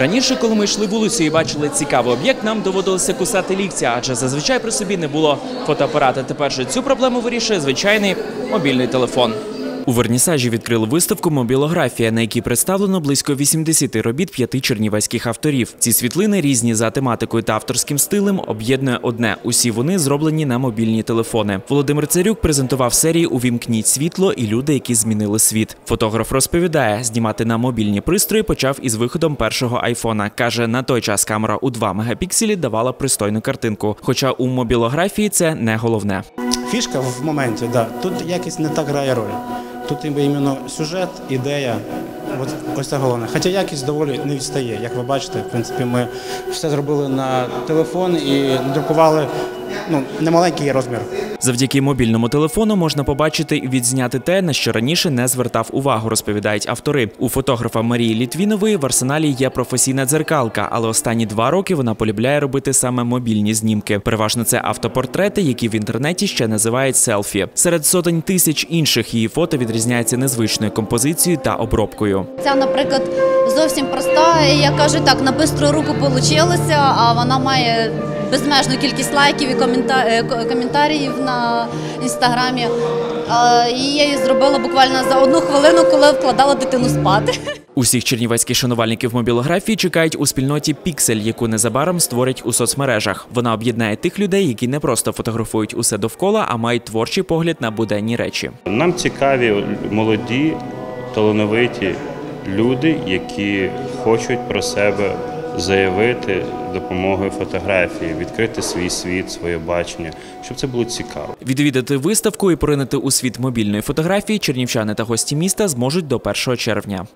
Раніше, коли ми йшли вулицею і бачили цікавий об'єкт, нам доводилося кусати лікця, адже зазвичай при собі не було фотоапарата. Тепер же цю проблему вирішує звичайний мобільний телефон. У вернісажі відкрили виставку Мобілографія, на якій представлено близько 80 робіт п'яти чернівецьких авторів. Ці світлини різні за тематикою та авторським стилем. Об'єднує одне. Усі вони зроблені на мобільні телефони. Володимир Царюк презентував серії Увімкніть світло і люди, які змінили світ. Фотограф розповідає, знімати на мобільні пристрої почав із виходом першого айфона. каже, на той час камера у 2 мегапікселі давала пристойну картинку. Хоча у мобілографії це не головне. Фішка в моменті, да. Тут якість не так грає роль. Тут іменно сюжет, ідея. От, ось це головне. Хоча якість доволі не відстає. Як ви бачите, в принципі, ми все зробили на телефон і надрукували ну, немаленький розмір. Завдяки мобільному телефону можна побачити і відзняти те, на що раніше не звертав увагу, розповідають автори. У фотографа Марії Літвінової в арсеналі є професійна дзеркалка, але останні два роки вона полюбляє робити саме мобільні знімки. Переважно це автопортрети, які в інтернеті ще називають селфі. Серед сотень тисяч інших її фото відрізняється незвичною композицією та обробкою. Ця, наприклад, зовсім проста. Я кажу так, на бистру руку вийшло, а вона має безмежну кількість лайків і е, коментарів на інстаграмі. І я її зробила буквально за одну хвилину, коли вкладала дитину спати. Усіх чернівецьких шанувальників мобілографії чекають у спільноті Піксель, яку незабаром створять у соцмережах. Вона об'єднає тих людей, які не просто фотографують усе довкола, а мають творчий погляд на буденні речі. Нам цікаві молоді, талановиті люди, які хочуть про себе заявити допомогою фотографії, відкрити свій світ, своє бачення, щоб це було цікаво. Відвідати виставку і поринути у світ мобільної фотографії чернівчани та гості міста зможуть до 1 червня.